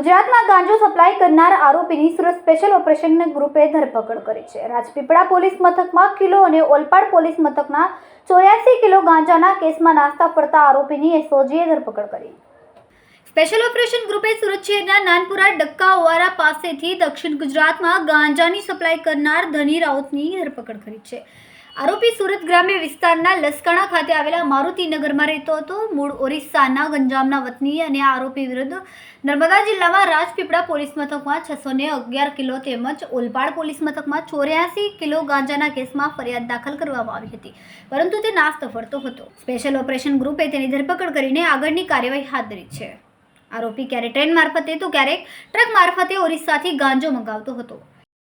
ગુજરાતમાં ગાંજો સપ્લાય કરનાર આરોપીની સુરત સ્પેશિયલ ઓપરેશન ગ્રુપે ધરપકડ કરી છે. રાજપીપળા પોલીસ મથકમાં કિલો અને ઓલપાડ પોલીસ મથકના ચોર્યાસી કિલો ગાંજાના કેસમાં નાસ્તા ફરતા આરોપીની એસઓજીએ ધરપકડ કરી. સ્પેશિયલ ઓપરેશન ગ્રુપે સુરત શહેરના નાનપુરા ડક્કા ઓવારા પાસેથી દક્ષિણ ગુજરાતમાં ગાંજાની સપ્લાય કરનાર ધની રાઉતની ધરપકડ કરી છે. આરોપી સુરત ગ્રામ્ય વિસ્તારના લસકાણા ખાતે આવેલા મારુતિનગરમાં રહેતો હતો. મૂળ ઓરિસ્સાના ગંજામના વતની અને આ આરોપી વિરુદ્ધ નર્મદા જિલ્લામાં રાજપીપળા પોલીસ મથકમાં છસો ને અગિયાર કિલો તેમજ ઓલપાડ પોલીસ મથકમાં ચોર્યાસી કિલો ગાંજાના કેસમાં ફરિયાદ દાખલ કરવામાં આવી હતી. પરંતુ તે નાસ્તો ફરતો હતો. સ્પેશિયલ ઓપરેશન ગ્રુપે તેની ધરપકડ કરીને આગળની કાર્યવાહી હાથ ધરી છે. આરોપી ક્યારેક ટ્રેન મારફતે તો ક્યારેક ટ્રક મારફતે ઓરિસ્સાથી ગાંજો મંગાવતો હતો.